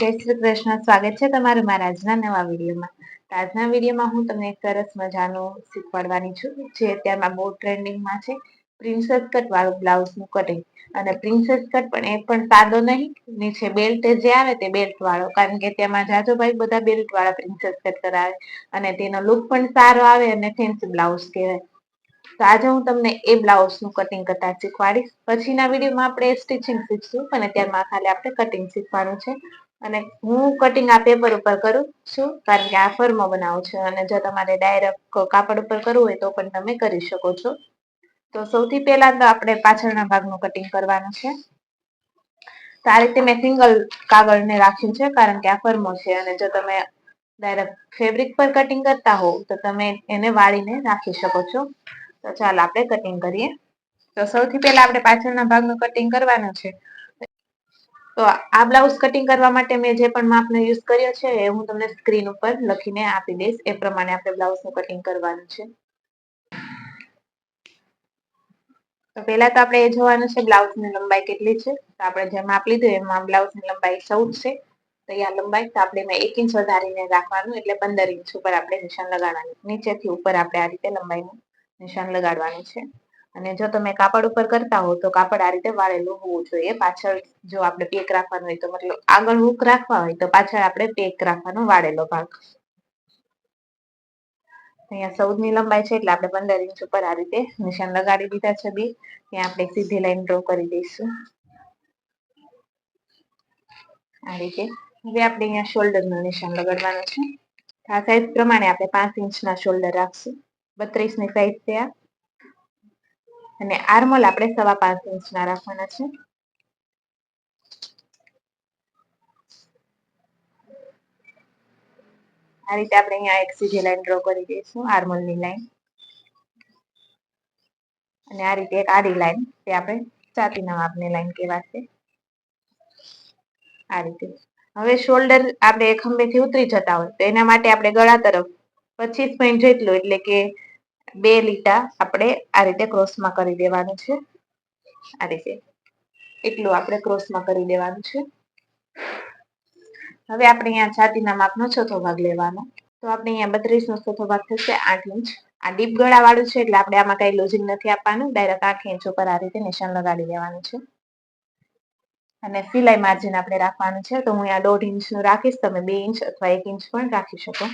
જય શ્રી કૃષ્ણ. સ્વાગત છે તમારું મારા આજના નવા વિડીયોમાં. આજના વિડીયોમાં હું તમને સરસ મજાનું શીખવાડવાની છું, જે અત્યારમાં બહુ ટ્રેન્ડિંગમાં છે. પ્રિન્સેસ કટ વાળું બ્લાઉઝનું કટિંગ અને પ્રિન્સેસ કટ પણ એ પણ સાદો નહીં, નીચે બેલ્ટ જે આવે તે બેલ્ટ વાળો. કારણ કે તેમાં જાજો ભાઈ બધા બેલ્ટ વાળા પ્રિન્સેસ કટ કરાવે. અને તેનો લુક પણ સારો આવે અને ફેન્સી બ્લાઉઝ કહેવાય. તો આજે હું તમને એ બ્લાઉઝનું કટિંગ કરતા શીખવાડીશ. પછીના વિડીયોમાં આપણે સ્ટિચિંગ શીખશું અને અત્યારમાં ખાલી આપણે કટિંગ શીખવાનું છે. અને હું કટિંગ આ પેપર ઉપર કરું છું, કારણ કે આ ફર્મ બનાવું છું અને જો તમારે ડાયરેક્ટ કાપડ ઉપર કરવું હોય તો પણ તમે કરી શકો છો. તો સૌથી પહેલા તો આપણે પાછળના ભાગનું કટિંગ કરવાનું છે. તો આ રીતે મેં સિંગલ કાગળને રાખ્યું છે, કારણ કે આ ફર્મો છે અને જો તમે ડાયરેક્ટ ફેબ્રિક પર કટિંગ કરતા હોવ તો તમે એને વાળીને રાખી શકો છો. તો ચાલો આપણે કટિંગ કરીએ. તો સૌથી પહેલા આપણે પાછળના ભાગનું કટિંગ કરવાનું છે. તો આ બ્લાઉઝ કટિંગ કરવા માટે મેં જે પણ માપનો યુઝ કર્યો છે એ હું તમને સ્ક્રીન ઉપર લખીને આપી દઈશ. એ પ્રમાણે આપણે બ્લાઉઝનું કટિંગ કરવાનું છે. તો પહેલા તો આપણે એ જોવાનું છે બ્લાઉઝની લંબાઈ કેટલી છે. તો આપણે જે માપ લીધું એમાં બ્લાઉઝની લંબાઈ ચૌદ છે. તો અહીંયા લંબાઈ તો આપણે મેં એક ઇંચ વધારીને રાખવાનું એટલે પંદર ઇંચ ઉપર આપણે નિશાન લગાડવાનું. નીચેથી ઉપર આપણે આ રીતે લંબાઈનું નિશાન લગાડવાનું છે. અને જો તમે કાપડ ઉપર કરતા હો તો કાપડ આ રીતે વાળેલું હોવું જોઈએ. પાછળ જો આપણે પેક રાખવાનું હોય તો મતલબ આગળ હુક રાખવા હોય તો પાછળ આપણે પેક રાખવાનો વાળેલો ભાગ. અહીંયા સૌદની લંબાઈ છે એટલે આપણે પંદર ઇંચ ઉપર આ રીતે નિશાન લગાડી દીધા છે બે. ત્યાં આપણે સીધી લાઈન ડ્રો કરી દઈશું. આ રીતે હવે આપણે અહીંયા શોલ્ડરનું નિશાન લગાડવાનું છે. આ સાઈઝ પ્રમાણે આપણે પાંચ ઇંચના શોલ્ડર રાખશું. બત્રીસની સાઈઝ છે આ. અને આર્મોલ આપણે સવા પાંચ ઇંચના રાખવાના છે. આ રીતે આપણે અહીંયા એક સીધી લાઈન ડ્રો કરી દઈશું, આર્મલની લાઈન. અને આ રીતે એક આડી લાઈન, તે આપણે ચાતી નવાબની લાઈન કહેવાશે. આ રીતે. હવે શોલ્ડર આપણે ખંભેથી ઉતરી જતા હોય, તો એના માટે આપણે ગળા તરફ પચીસ પોઈન્ટ જેટલું એટલે કે બે લીટા આપણે આ રીતે ક્રોસમાં કરી દેવાનું છે. આ રીતે એટલું આપણે ક્રોસમાં કરી દેવાનું છે. હવે આપણે અહીંયા છાતીના માપનો ચોથો ભાગ લેવાનો. તો આપણે અહીંયા બત્રીસ નો ચોથો ભાગ થશે આઠ ઇંચ. આ ડીપ ગળા વાળું છે એટલે આપણે આમાં કઈ લોજિંગ નથી આપવાનું. ડાયરેક્ટ આઠ ઇંચ ઉપર આ રીતે નિશાન લગાડી દેવાનું છે. અને સિલાઈ માર્જિન આપણે રાખવાનું છે. તો હું અહીંયા દોઢ ઇંચનું રાખીશ. તમે બે ઇંચ અથવા એક ઇંચ પણ રાખી શકો.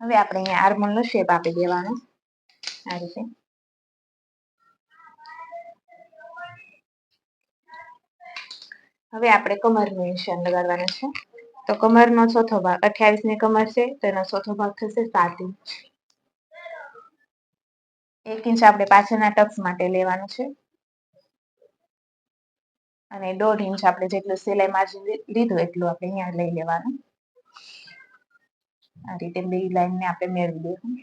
હવે આપણે અહીંયા આર્મોલનો શેપ આપી દેવાનો. આ રીતે. હવે આપણે કમરનું નિશાન લગાડવાનું છે. તો કમરનો ચોથો ભાગ અઠ્યાવીસની કમર છે, તો એનો ચોથો ભાગ થશે સાત ઇંચ. એક ઇંચ આપણે પાછળના ટક્સ માટે લેવાનું છે. અને દોઢ ઇંચ આપણે જેટલું સિલાઈ માર્જિન લીધું એટલું આપણે અહીંયા લઈ લેવાનું. આ રીતે બે લાઈનને આપણે મેળવી દઈશું.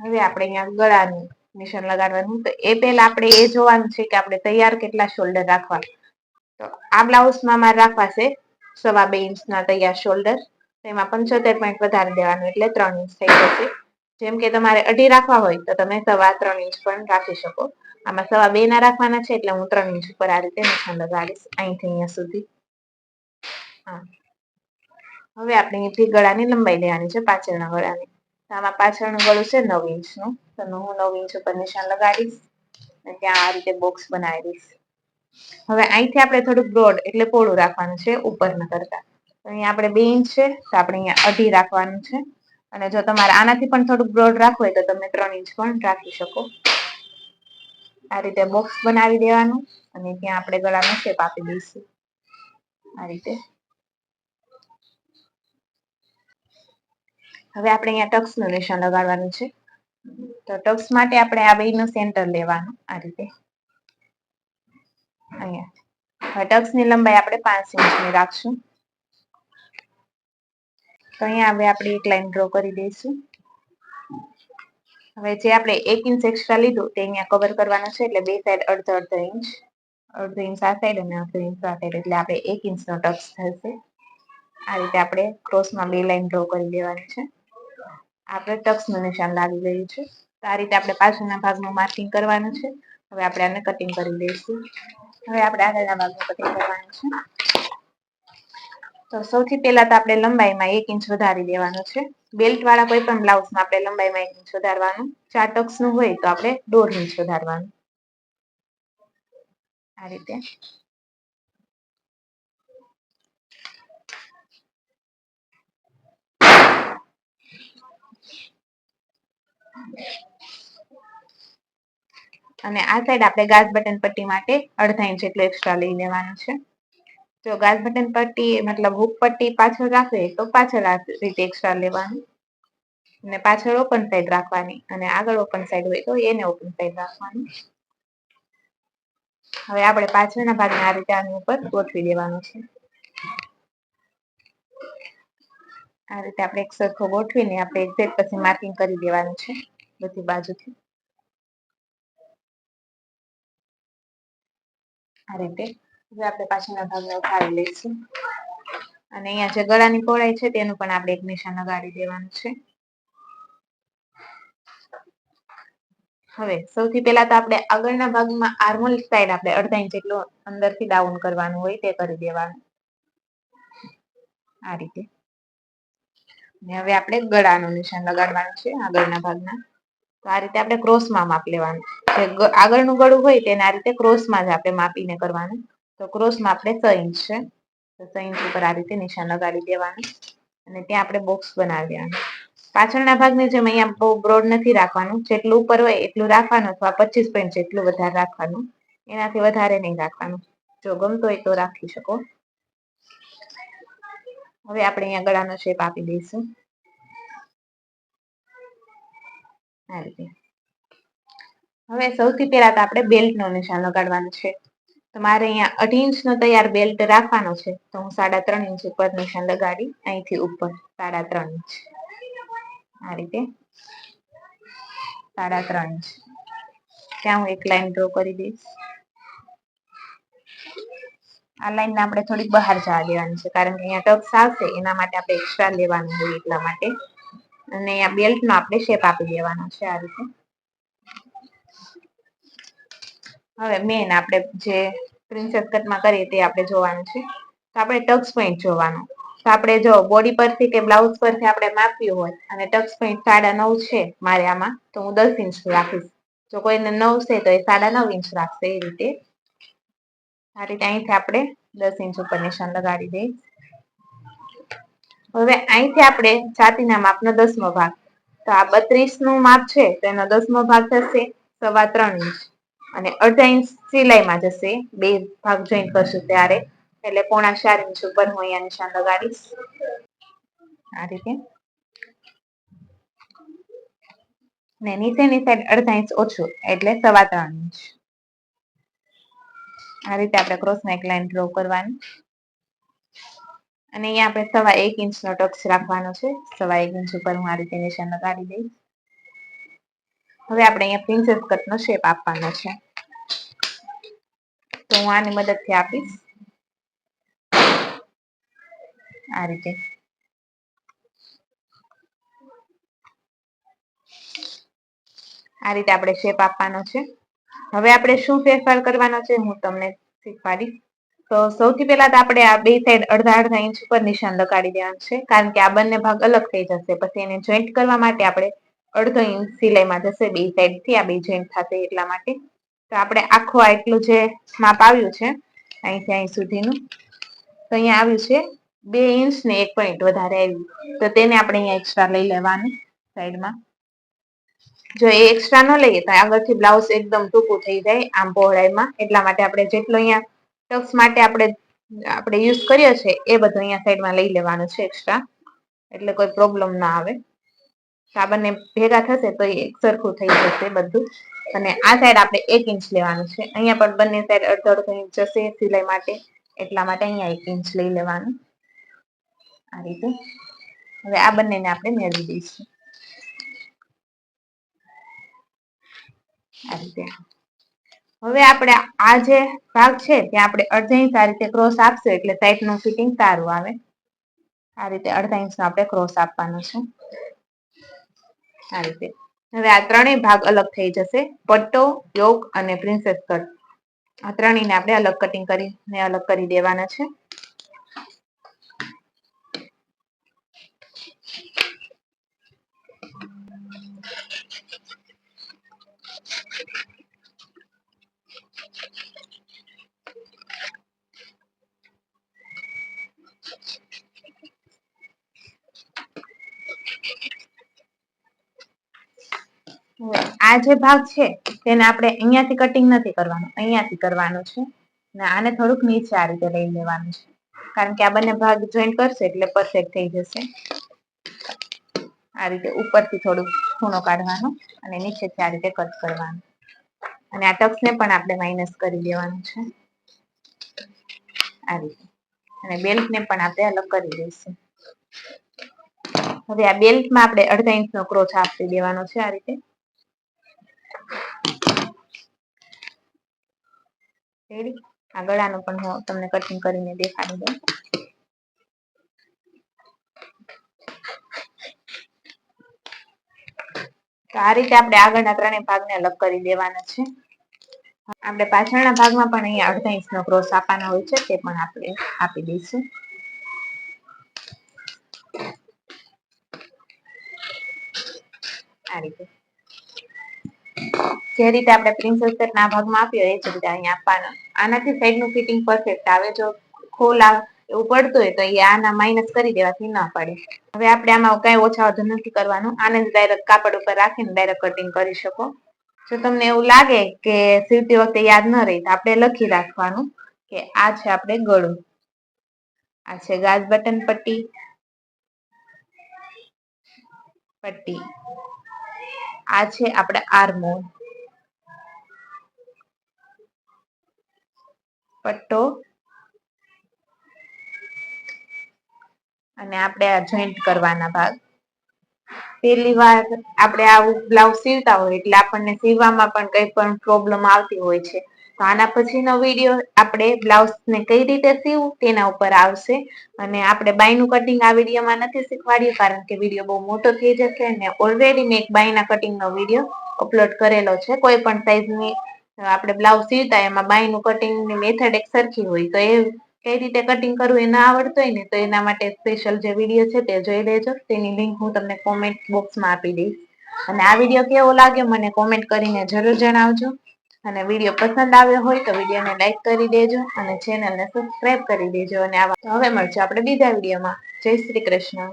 હવે આપણે અહીંયા ગળાનું નિશાન લગાડવાનું. તો એ પહેલા આપણે એ જોવાનું છે કે આપણે તૈયાર કેટલા શોલ્ડર રાખવા તો આ બ્લાઉઝમાં મારે રાખવા છે સવા બે ઇંચના તૈયાર શોલ્ડર. એમાં પંચોતેર પોઈન્ટ વધારે દેવાનું એટલે ત્રણ ઇંચ થઈ જશે. જેમ કે તમારે અઢી રાખવા હોય તો તમે સવા ત્રણ ઇંચ પણ રાખી શકો. આમાં સવા બે ના રાખવાના છે એટલે હું ત્રણ ઇંચ ઉપર આ રીતે નિશાન લગાડીશ અહીંથી અહીંયા સુધી હા હવે આપણે અહીંથી ગળાની લંબાઈ લેવાની છે પાછળના ગળાની આમાં પાછળનું ગળું છે નવ ઇંચનું તો હું નવ ઇંચ ઉપર નિશાન લગાડીશ અને ત્યાં આ રીતે બોક્સ બનાવી દઈશ હવે અહીંથી આપણે થોડુંક બ્રોડ એટલે પોળું રાખવાનું છે ઉપરના કરતા અહીંયા આપણે બે ઇંચ છે તો આપણે અહીંયા અઢી રાખવાનું છે અને જો તમારે આનાથી પણ થોડુંક બ્રોડ રાખવું હોય તો તમે ત્રણ ઇંચ પણ રાખી શકો આ રીતે બોક્સ બનાવી દેવાનું અને ત્યાં આપણે ગળાનો શેપ આપી દઈશું. આ રીતે. હવે આપણે અહીંયા ટક્સનું નિશાન લગાડવાનું છે. તો ટક્સ માટે આપણે આ બેનું સેન્ટર લેવાનું આ રીતે. અહીંયા. ટક્સની લંબાઈ આપણે પાંચ ઇંચની રાખશું. તો અહીંયા હવે આપણે એક લાઈન ડ્રો કરી દઈશું. હવે જે આપણે એક ઇંચ એક્સ્ટ્રા લીધું તે અહીંયા કવર કરવાનું છે, એટલે બે સાઈડ અડધો અડધો ઇંચ અડધો ઇંચ આ સાઈડ અને અડધો ઇંચ આ સાઈડ એટલે આપણે એક ઇંચનો ટક્સ થશે. આ રીતે આપણે ક્રોસમાં બે લાઈન ડ્રો કરી દેવાની છે. આપણે ટક્સનું નિશાન લાગી ગયું છે. તો આ રીતે આપણે પાછળના ભાગનું માર્કિંગ કરવાનું છે. હવે આપણે આને કટિંગ કરી દઈશું. હવે આપણે આગળના ભાગનું કટિંગ કરવાનું છે. તો સૌથી પહેલા તો આપણે લંબાઈમાં એક ઇંચ વધારી દેવાનું છે. બેલ્ટ વાળા કોઈ પણ બ્લાઉઝમાં આપણે લંબાઈમાં એક ઇંચ વધારવાનું ચાર ટક્સનું હોય તો આપણે દોઢ ઇંચ વધારવાનું આ રીતે. અને આ સાઈડ આપણે ગાજ બટન પટ્ટી માટે અડધા ઇંચ જેટલું એક્સ્ટ્રા લઈ લેવાનું છે. જો ગાજ બટન પટ્ટી, મતલબ હુક પટ્ટી પાછળ રાખવી તો પાછળ આ રીતે એક્સ્ટ્રા લેવાનું. અને પાછળ ઓપન સાઈડ રાખવાની અને આગળ ઓપન સાઈડ હોય તો એને ઓપન સાઈડ રાખવાની. હવે આપણે પાછળના ભાગને આ રીતે આની ઉપર ગોઠવી દેવાનું છે. આ રીતે આપણે એક સરખો ગોઠવીને આપણે એક્ઝેક્ટ પછી માર્કિંગ કરી દેવાનું છે બધી બાજુથી. આ રીતે હવે આપણે પાછળના ભાગને ઉઠાવી લઈશું. અને અહીંયા જે ગળાની પહોળાઈ છે તેનું પણ આપણે એક નિશાન લગાડી દેવાનું છે. હવે સૌથી પહેલા તો આપણે આગળના ભાગમાં આર્મોલ સ્ટાઇલ આપણે અડધા ઇંચ જેટલો અંદરથી ડાઉન કરવાનું હોય તે કરી દેવાનું. આ રીતે. ને હવે આપણે ગળાનું નિશાન લગાડવાનું છે આગળના ભાગના તો આ રીતે આપણે ક્રોસમાં માપ લેવાનું. આગળનું ગળું હોય તેને આ રીતે ક્રોસમાં જ આપણે માપીને કરવાનું. તો ક્રોસમાં આપણે છ છે. તો છ ઉપર આ રીતે નિશાન લગાડી દેવાનું અને ત્યાં આપણે બોક્સ બનાવી પાછળના ભાગને જેમ અહીંયા બહુ બ્રોડ નથી રાખવાનું, જેટલું ઉપર હોય એટલું રાખવાનું અથવા પચીસ પોઈન્ટ જેટલું વધારે રાખવાનું. એનાથી વધારે નહીં રાખવાનું. જો ગમતો હોય તો રાખી શકો. હવે આપણે અહીંયા ગળાનો શેપ આપી દઈશું. હવે સૌથી પહેલા તો આપણે બેલ્ટ નો નિશાન લગાડવાનું છે. તમારે અહીંયા અઢી ઇંચનો તૈયાર બેલ્ટ રાખવાનો છે. તો હું સાડા ત્રણ ઇંચ ઉપર નિશાન લગાડી, અહીંથી ઉપર સાડા ત્રણ ઇંચ. આ રીતે સાડા ત્રણ ઇંચ. ત્યાં હું એક લાઈન ડ્રો કરી દઈશ. આ લાઈન આપણે થોડીક બહાર જવા દેવાની છે, કારણ કે અહીંયા ટક્સ આવશે, એના માટે આપણે એક્સ્ટ્રા લેવાનું હોય એટલા માટે. અને અહીંયા બેલ્ટ નો આપણે શેપ આપી દેવાનો છે આ રીતે. હવે મેન આપણે જે પ્રિન્સેસ કટમાં કરીએ તે આપણે જોવાનું છે. તો આપણે ટક્સ પોઈન્ટ જોવાનું. તો આપણે જો બોડી પરથી કે બ્લાઉઝ પરથી આપણે માપ્યું હોય અને ટક્સ પોઈન્ટ સાડા નવ છે મારે આમાં, તો હું દસ ઇંચ રાખીશ. જો કોઈને નવ છે તો એ સાડા નવ ઇંચ રાખશે એ રીતે. આ રીતે અહીંથી આપણે દસ ઇંચ ઉપર નિશાન લગાડી દઈ હવે અહીંથી આપણે છાતીના માપનો દસમો ભાગ. તો આ બત્રીસનું માપ છે, તો એનો દસમો ભાગ થશે સવા ત્રણ ઇંચ અને અડધા ઇંચ સિલાઈમાં જશે. બે ભાગ જોઈન્ટ કરશું ત્યારે. એટલે પોણા ચાર ઇંચ ઉપર હું અહીંયા નિશાન લગાડીશ આ રીતે. ને નીચેની સાઈડ અડધા ઇંચ ઓછું, એટલે સવા ત્રણ ઇંચ આ રીતે આપણે ક્રોસ એક લાઈન ડ્રો કરવાની. અને અહીંયા આપણે સવા એક ઇંચ નો ટક્સ રાખવાનો છે. સવા એક ઇંચ ઉપર હું આ રીતે નિશાન લગાડી દઈશ. હવે આપણે અહીંયા પ્રિન્સેસ કટનો શેપ આપવાનો છે. હું આની મદદથી આપીશ. આ રીતે. આ રીતે આપણે શેપ આપવાનો છે. હવે આપણે શું ફેરફાર કરવાનો છે હું તમને શીખવાડીશ. તો સૌથી પહેલા તો આપણે આ બે સાઈડ અડધા અડધા ઇંચ ઉપર નિશાન લગાડી દેવાનું છે. કારણ કે આ બંને ભાગ અલગ થઈ જશે. પછી એને જોઈન્ટ કરવા માટે આપણે અડધો ઇંચ સિલાઈમાં જશે બે સાઈડથી, આ બે જોઈન્ટ થશે એટલા માટે. તો આપણે આખું એટલું જે માપ આવ્યું છે, અહીંથી અહીં સુધીનું, તો અહીંયા આવ્યું છે બે ઇંચ ને એક પોઈન્ટ વધારે આવ્યું. તો તેને આપણે અહીંયા એક્સ્ટ્રા લઈ લેવાનું સાઈડમાં જો એ એક્સ્ટ્રા ન લઈએ તો આગળથી બ્લાઉઝ એકદમ ટૂંકું થઈ જાય આમ પહોળાઈમાં. એટલા માટે આપણે જેટલો અહીંયા ટક્સ માટે આપણે આપણે યુઝ કર્યો છે એ બધું અહીંયા સાઈડમાં લઈ લેવાનું છે એક્સ્ટ્રા એટલે કોઈ પ્રોબ્લેમ ના આવે. આ ભેગા થશે તો એક સરખું થઈ જશે બધું. અને આ સાઈડ આપણે એક ઇંચ લેવાનું છે. અહીંયા પણ બંને સાઈડ અડધો અડધો ઇંચ જશે સિલાઈ માટે. એટલા માટે અહીંયા એક ઇંચ લઈ લેવાનું. આ રીતે. હવે આ બંનેને આપણે મેળવી દઈશું. આ રીતે. હવે આપણે આ જે ભાગ છે, ત્યાં આપણે અડધા ઇંચ આ રીતે ક્રોસ આપશું, એટલે સાઈડનું ફિટિંગ સારું આવે. આ રીતે અડધા ઇંચ આપણે ક્રોસ આપવાનો છે. આ રીતે. હવે આ ત્રણેય ભાગ અલગ થઈ જશે. પટ્ટો, યોગ અને પ્રિન્સેસ કટ આ ત્રણેયને આપણે અલગ કટિંગ કરીને અલગ કરી દેવાના છે. આ જે ભાગ છે, તેને આપણે અહીંયાથી કટિંગ નથી કરવાનું, અહીંયાથી કરવાનું છે. ને આને થોડુંક નીચે આ રીતે લઈ લેવાનું છે. કારણ કે આ બંને ભાગ જોઈન્ટ કરશે એટલે પરફેક્ટ થઈ જશે. આ રીતે ઉપરથી થોડુંક ખૂણો કાઢવાનો અને નીચેથી આ રીતે કટ કરવાનું. અને આ ટક્સને પણ આપણે માઇનસ કરી દેવાનું છે. આ રીતે. અને બેલ્ટને પણ આપણે અલગ કરી દઈશું. હવે આ બેલ્ટમાં આપણે અડધા ઇંચનો ક્રોચ આપી દેવાનો છે આ રીતે. રેડી? આ ગળાનું પણ હું તમને કટિંગ કરીને દેખાડી દઉં. આ રીતે આપણે આગળના ત્રણેય ભાગને અલગ કરી દેવાના છે. આપણે પાછળના ભાગમાં પણ અહીંયા અડધા ઇંચનો ક્રોસ આપવાનો હોય છે, તે પણ આપણે આપી દઈશું. આ રીતે. જે રીતે આપણે પ્રિન્સેસ કટના ભાગમાં આપ્યો એ જ રીતે અહીંયા આપવાનો. આનાથી સાઈડનું ફિટિંગ પરફેક્ટ આવે. જો ખોલ એવું પડતું હોય તો એ આના માઇનસ કરી દેવાથી ના પડે. હવે આપણે આમાં કઈ ઓછા વધુ નથી કરવાનું. આને ડાયરેક્ટ કાપડ ઉપર રાખીને ડાયરેક્ટ કટિંગ કરી શકો. જો તમને એવું લાગે કે સીવતી વખતે યાદ ન રહી તો આપણે લખી રાખવાનું કે આ છે આપણે ગળું. આ છે ગાજ બટન પટ્ટી. પટ્ટી. આ છે આપણે આર્મોલ પટ્ટો. અને આપણે આ જોઈન્ટ કરવાના ભાગ. પહેલી વાર આપણે આવું બ્લાઉઝ સીવતા હોય એટલે આપણને સીવવામાં પણ કઈ પણ પ્રોબ્લેમ આવતી હોય છે. તો આના પછીનો વીડિયો આપણે બ્લાઉઝને કઈ રીતે સીવવું તેના ઉપર આવશે. અને આપણે બાયનું કટિંગ આ વિડીયોમાં નથી શીખવાડ્યું કારણ કે વીડિયો બહુ મોટો થઈ જશે અને ઓલરેડી મેં એક બાયના કટિંગનો વીડિયો અપલોડ કરેલો છે. કોઈ પણ સાઈઝની આપણે બ્લાઉઝ સીવતા, એમાં બાયનું કટિંગની મેથડ એક સરખી હોય. તો એ કઈ રીતે કટિંગ કરવું એ ના આવડતું હોય ને, તો એના માટે સ્પેશિયલ જે વીડિયો છે તે જોઈ લેજો. તેની લિંક હું તમને કોમેન્ટ બોક્સમાં આપી દઈશ. અને આ વીડિયો કેવો લાગ્યો મને કોમેન્ટ કરીને જરૂર જણાવજો. અને વીડિયો પસંદ આવ્યો હોય તો વિડીયોને લાઈક કરી દેજો અને ચેનલને સબસ્ક્રાઇબ કરી દેજો. અને આવા હવે મળશે આપણે બીજા વિડીયોમાં જય શ્રી કૃષ્ણ.